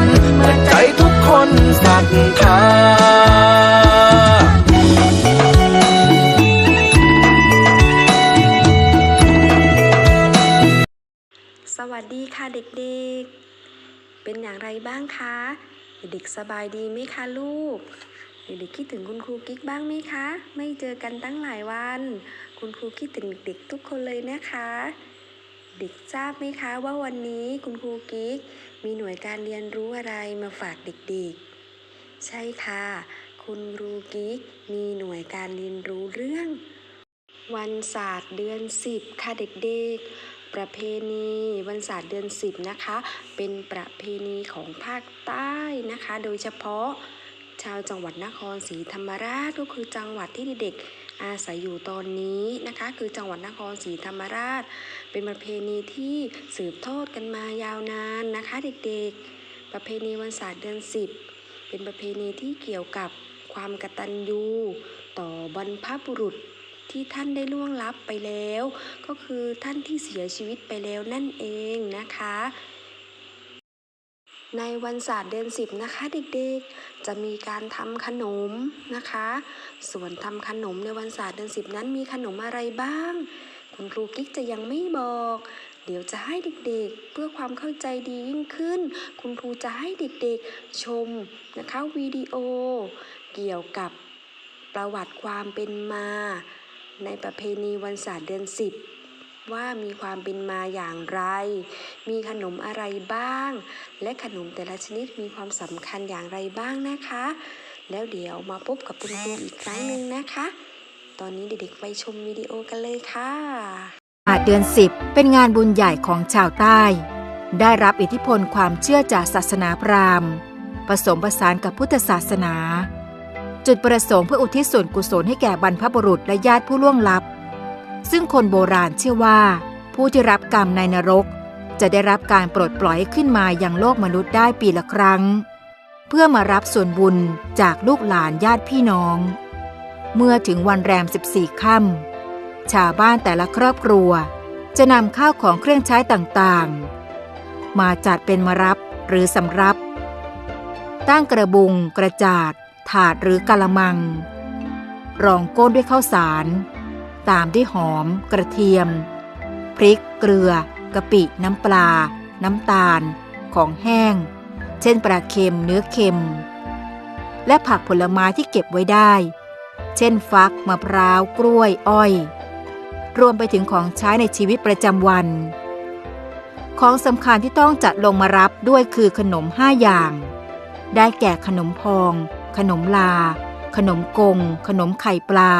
นเมื่อใจทุกคนศรัทธาสวัสดีค่ะเด็กๆ เป็นอย่างไรบ้างคะ เด็กสบายดีไหมคะลูก เด็กคิดถึงคุณครูกิ๊กบ้างไหมคะ ไม่เจอกันตั้งหลายวัน คุณครูคิดถึงเด็กๆทุกคนเลยนะคะ เด็กทราบไหมคะว่าวันนี้คุณครูกิ๊ก มีหน่วยการเรียนรู้อะไรมาฝากเด็กๆ ใช่ค่ะ คุณครูกิ๊กมีหน่วยการเรียนรู้เรื่อง วันศาสตร์เดือน 10 ค่ะเด็กๆ ประเพณีวันศาสตร์เดือน 10 นะคะ เป็นประเพณีของภาคใต้นะคะ โดยเฉพาะ ชาวจังหวัดนครศรีธรรมราชก็คือจังหวัดที่เด็กๆอาศัยอยู่ตอนนี้นะคะ คือจังหวัดนครศรีธรรมราช เป็นประเพณีที่สืบทอดกันมายาวนานนะคะเด็กๆ ประเพณีวันศาสตร์เดือน 10 เป็นประเพณีที่เกี่ยวกับความกตัญญูต่อบรรพบุรุษที่ท่านได้ล่วงลับไปแล้ว ก็คือท่านที่เสียชีวิตไปแล้วนั่นเองนะคะ ในวันศาสตร์เดือนสิบนะคะเด็กๆ จะมีการทำขนมนะคะ ส่วนทำขนมในวันศาสตร์เดือนสิบนั้นมีขนมอะไรบ้าง คุณครูกิ๊กจะยังไม่บอก เดี๋ยวจะให้เด็กๆ เพื่อความเข้าใจดียิ่งขึ้น คุณครูจะให้เด็กๆชมนะคะวิดีโอ เกี่ยวกับประวัติความเป็นมา ในประเพณีวันศาสตร์เดือนสิบ ว่ามีความเป็นมาอย่างไร มีขนมอะไรบ้าง และขนมแต่ละชนิดมีความสำคัญอย่างไรบ้างนะคะ แล้วเดี๋ยวมาพบกับคุณครูอีกครั้งหนึ่งนะคะ ตอนนี้เด็กๆไปชมวิดีโอกันเลยค่ะอาจเดือน10เป็นงานบุญใหญ่ของชาวใต้ ได้รับอิทธิพลความเชื่อจากศาสนาพราหมณ์ ผสมผสานกับพุทธศาสนา จุดประสงค์เพื่ออุทิศส่วนกุศลให้แก่บรรพบุรุษและญาติผู้ล่วงลับ ซึ่งคนโบราณเชื่อว่า ผู้ที่รับกรรมในนรก จะได้รับการปลดปล่อยขึ้นมาอยังโลกมนุษย์ได้ปีละครั้ง เพื่อมารับส่วนบุญจากลูกหลานญาติพี่น้อง เมื่อถึงวันแรม 14 ค่ำชาวบ้านแต่ละครอบครัว จะนำข้าวของเครื่องใช้ต่างๆ มาจัดเป็นมารับหรือสำรับ ตั้งกระบุง กระจาด ถาดหรือกะละมัง รองก้นด้วยข้าวสาร ตามด้วยหอม กระเทียม พริก เกลือกะปิ น้ำปลา น้ำตาล ของแห้ง เช่นปลาเค็มเนื้อเค็ม และผักผลไม้ที่เก็บไว้ได้ เช่นฟักมะพร้าวกล้วยอ้อย รวมไปถึงของใช้ในชีวิตประจำวัน ของสำคัญที่ต้องจัดลงมารับด้วยคือขนมห้าอย่าง ได้แก่ขนมพอง ขนมลา ขนมกง ขนมไข่ปลา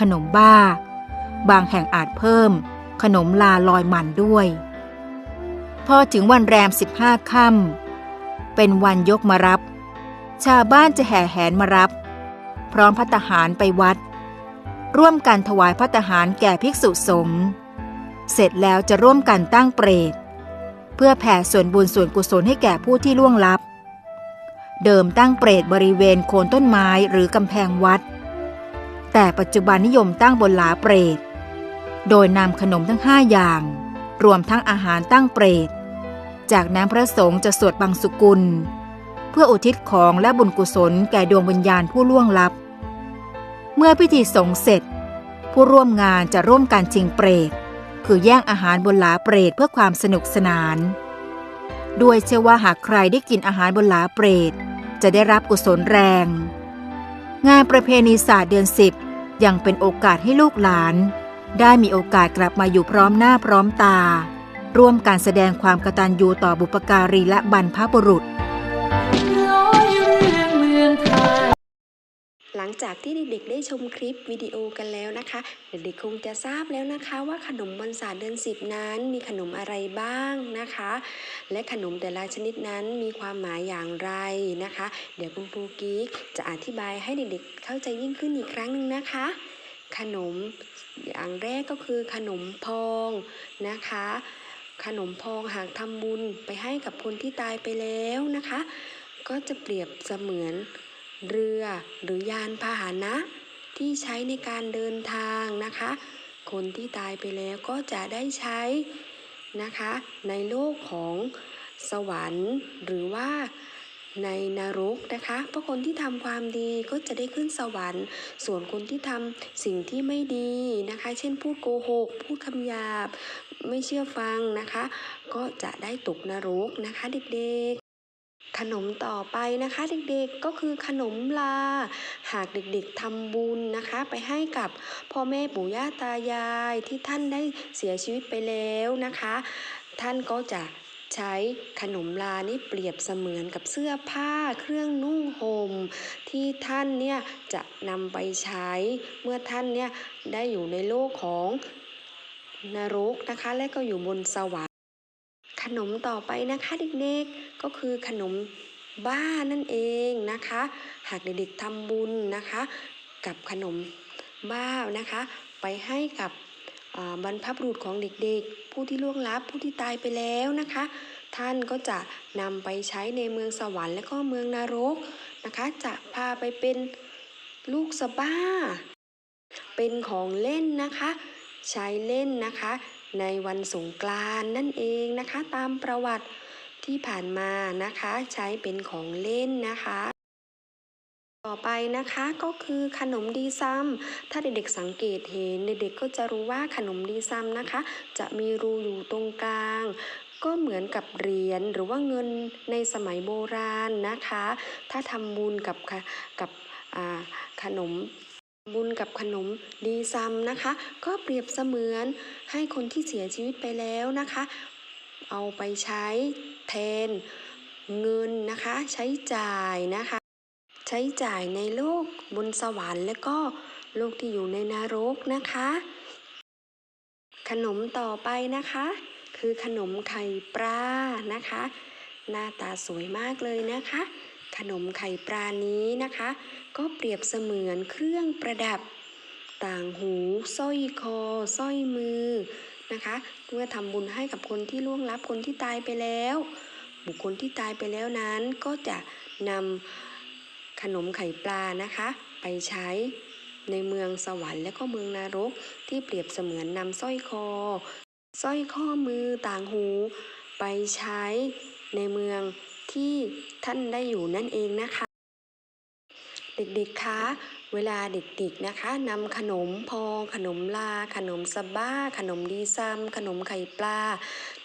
ขนมบ้า บางแห่งอาจเพิ่ม ขนมลาลอยมันด้วย พอถึงวันแรม 15ค่ำเป็นวันยกมารับ ชาวบ้านจะแห่แหนมารับ พร้อมพัตหารไปวัด ร่วมกันถวายพัตหารแก่ภิกษุสงฆ์เสร็จแล้วจะร่วมกันตั้งเปรต เพื่อแผ่ส่วนบุญส่วนกุศลให้แก่ผู้ที่ล่วงลับ เดิมตั้งเปรตบริเวณโคนต้นไม้หรือกำแพงวัด แต่ปัจจุบันนิยมตั้งบนหลาเปรต โดยนำขนมทั้งห้าอย่าง รวมทั้งอาหารตั้งเปรต จากนั้นพระสงฆ์จะสวดบังสุกุล เพื่ออุทิศของและบุญกุศลแก่ดวงวิญญาณผู้ล่วงลับ เมื่อพิธีสงเสร็จ ผู้ร่วมงานจะร่วมกันชิงเปรต คือแย่งอาหารบนหลาเปรตเพื่อความสนุกสนาน ด้วยเชื่อว่าหากใครได้กินอาหารบนหลาเปรต จะได้รับกุศลแรงงานประเพณีศาสตร์เดือนสิบ ยังเป็นโอกาสให้ลูกหลาน ได้มีโอกาสกลับมาอยู่พร้อมหน้าพร้อมตา ร่วมการแสดงความกตัญญูต่อบุปการีและบรรพบุรุษ หลังจากที่เด็กๆ ได้ชมคลิปวิดีโอกันแล้วนะคะ เด็กๆคงจะทราบแล้วนะคะ ว่าขนมวันศาสตร์เดือนสิบนั้นมีขนมอะไรบ้างนะคะ และขนมแต่ละชนิดนั้นมีความหมายอย่างไรนะคะ เดี๋ยวคุณครูกิ๊กจะอธิบายให้เด็กๆ เข้าใจยิ่งขึ้นอีกครั้งหนึ่งนะคะ ขนมอย่างแรกก็คือขนมพองนะคะ ขนมพองหากทำบุญไปให้กับคนที่ตายไปแล้วนะคะ ก็จะเปรียบเสมือน เรือหรือยานพาหนะที่ใช้ในการเดินทางนะคะ คนที่ตายไปแล้วก็จะได้ใช้นะคะ ในโลกของสวรรค์ หรือว่าในนรกนะคะ เพราะคนที่ทำความดีก็จะได้ขึ้นสวรรค์ ส่วนคนที่ทำสิ่งที่ไม่ดีนะคะ เช่นพูดโกหก พูดคำหยาบ ไม่เชื่อฟังนะคะ ก็จะได้ตกนรกนะคะเด็ก ขนมต่อไปนะคะเด็กๆก็คือขนมลา หากเด็กๆทำบุญนะคะ ไปให้กับพ่อแม่ปู่ย่าตายายที่ท่านได้เสียชีวิตไปแล้วนะคะ ท่านก็จะใช้ขนมลานี่เปรียบเสมือนกับเสื้อผ้าเครื่องนุ่งห่มที่ท่านเนี่ยจะนำไปใช้เมื่อท่านเนี่ยได้อยู่ในโลกของนรกนะคะ และก็อยู่บนสวรรค์ นมต่อไปนะคะเด็กๆ ก็คือขนมบ้านั่นเองนะคะ หากเด็กๆทำบุญนะคะ กับขนมบ้านะคะ ไปให้กับบรรพบุรุษของเด็กๆ ผู้ที่ล่วงลับผู้ที่ตายไปแล้วนะคะ ท่านก็จะนำไปใช้ในเมืองสวรรค์และก็เมืองนรกนะคะ จะพาไปเป็นลูกสบ้า เป็นของเล่นนะคะ ใช้เล่นนะคะ ในวันสงกรานต์นั่นเองนะคะ ตามประวัติที่ผ่านมานะคะ ใช้เป็นของเล่นนะคะต่อไปนะคะก็คือขนมดีซัมถ้าเด็กๆสังเกตเห็นเด็กๆก็จะรู้ว่าขนมดีซัมนะคะ จะมีรูอยู่ตรงกลาง ก็เหมือนกับเหรียญหรือว่าเงินในสมัยโบราณนะคะ ถ้าทำบุญกับกับขนม บุญกับขนมดีซัมนะคะ ก็เปรียบเสมือนให้คนที่เสียชีวิตไปแล้วนะคะ เอาไปใช้แทนเงินนะคะ ใช้จ่ายนะคะ ใช้จ่ายในโลกบนสวรรค์ และก็โลกที่อยู่ในนรกนะคะ ขนมต่อไปนะคะ คือขนมไข่ปลานะคะ หน้าตาสวยมากเลยนะคะ ขนมไข่ปลานี้นะคะ ก็เปรียบเสมือนเครื่องประดับ ต่างหูสร้อยคอสร้อยมือนะคะเมื่อทำบุญให้กับคนที่ล่วงลับคนที่ตายไปแล้ว บุคคลที่ตายไปแล้วนั้นก็จะนำขนมไข่ปลานะคะ ไปใช้ในเมืองสวรรค์และก็เมืองนรกที่เปรียบเสมือนนำสร้อยคอสร้อยข้อมือต่างหู ไปใช้ในเมือง ที่ท่านได้อยู่นั่นเองนะคะ เด็กๆคะเวลาเด็กๆนะคะนำขนมพองขนมลา ขนมสบ้า ขนมดีซัมขนมไข่ปลา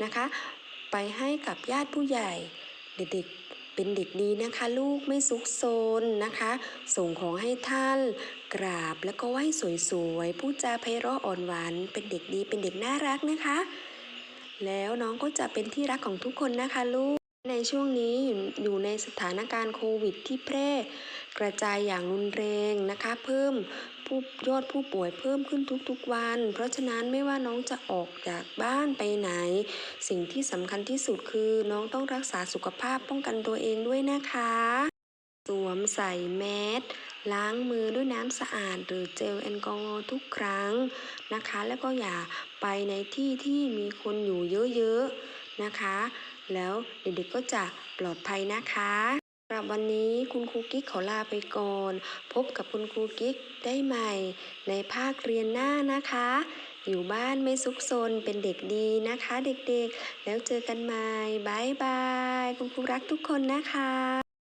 นะคะ ไปให้กับญาติผู้ใหญ่ เด็กๆเป็นเด็กดีนะคะ ลูกไม่ซุกซนนะคะ ส่งของให้ท่านกราบแล้วก็ไหว้สวยๆพูดจาไพเราะอ่อนหวาน เป็นเด็กดีเป็นเด็กน่ารักนะคะ แล้วน้องก็จะเป็นที่รักของทุกคนนะคะลูก ในช่วงนี้อยู่ในสถานการณ์โควิดที่แพร่กระจายอย่างรุนแรงนะคะ เพิ่มผู้ยอดผู้ป่วยเพิ่มขึ้นทุกๆวัน เพราะฉะนั้นไม่ว่าน้องจะออกจากบ้านไปไหน สิ่งที่สำคัญที่สุดคือน้องต้องรักษาสุขภาพป้องกันตัวเองด้วยนะคะ สวมใส่แมสล้างมือด้วยน้ำสะอาด หรือเจลแอลกอฮอล์ทุกครั้งนะคะ แล้วก็อย่าไปในที่ที่มีคนอยู่เยอะๆนะคะ แล้วเด็กๆก็จะปลอดภัยนะคะสำหรับวันนี้คุณครูกิ๊กขอลาไปก่อน พบกับคุณครูกิ๊กได้ใหม่ ในภาคเรียนหน้านะคะ อยู่บ้านไม่ซุกซนเป็นเด็กดีนะคะ เด็กๆ แล้วเจอกันใหม่บายบาย คุณครูรักทุกคนนะคะ